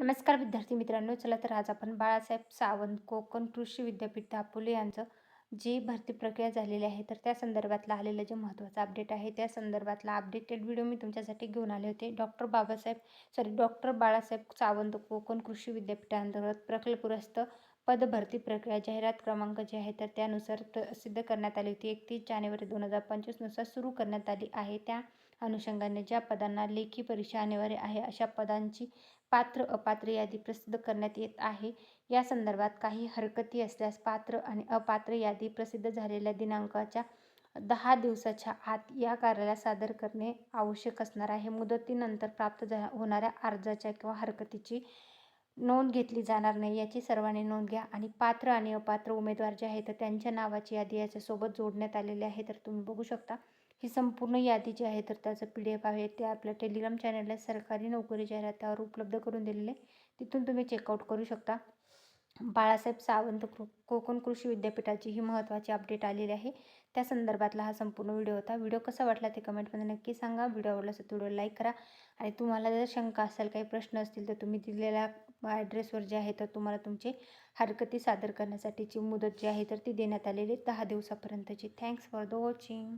नमस्कार विद्यार्थी मित्रांनो चला तर आज आपण बाळासाहेब सावंत कोकण कृषी विद्यापीठ दापोली यांचं जी भरती प्रक्रिया झालेली आहे तर त्या संदर्भातला आलेलं जे महत्त्वाचं अपडेट आहे त्या संदर्भातला अपडेटेड व्हिडिओ मी तुमच्यासाठी घेऊन आले होते. Doctor Babasaheb sorry doctor Balasaheb Sawant Konkan कृषी विद्यापीठांतर्गत प्रकल्पग्रस्त पदभरती प्रक्रिया जाहिरात क्रमांक जे आहे तर त्यानुसार प्रसिद्ध करण्यात आली होती. एकतीस जानेवारी दोन हजार पंचवीसनुसार सुरू करण्यात आली आहे. त्या अनुषंगाने ज्या पदांना लेखी परीक्षा अनिवार्य आहे अशा पदांची पात्र अपात्र यादी प्रसिद्ध करण्यात येत आहे. या संदर्भात काही हरकती असल्यास पात्र आणि अपात्र यादी प्रसिद्ध झालेल्या दिनांकाच्या दहा दिवसाच्या आत या कार्याला सादर करणे आवश्यक असणार आहे. मुदतीनंतर प्राप्त झा होणाऱ्या अर्जाच्या किंवा हरकतीची नोंद घेतली जाणार नाही याची सर्वांनी नोंद घ्या. आणि पात्र आणि अपात्र उमेदवार जे आहेत तर त्यांच्या नावाची यादी याच्यासोबत जोडण्यात आलेली आहे. तर तुम्ही बघू शकता ही संपूर्ण यादी जी आहे तर त्याचं पी डी एफ आहे. ते आपल्या टेलिग्राम चॅनलला सरकारी नोकरी जाहिरातावर उपलब्ध करून दिलेले तिथून तुम्ही चेकआउट करू शकता. बाळासाहेब सावंत कोकण कृषी विद्यापीठाची ही महत्त्वाची अपडेट आलेली आहे. त्या संदर्भातला हा संपूर्ण व्हिडिओ होता. व्हिडिओ कसा वाटला ते कमेंटमध्ये नक्की सांगा. व्हिडिओ आवडला असेल तर व्हिडिओ लाईक करा. आणि तुम्हाला जर शंका असेल काही प्रश्न असतील तर तुम्ही दिलेल्या ॲड्रेसवर जे आहे तर तुम्हाला तुमचे हरकती सादर करण्यासाठीची मुदत जी आहे तर ती देण्यात आलेली दहा दिवसापर्यंतची. Thanks for the watching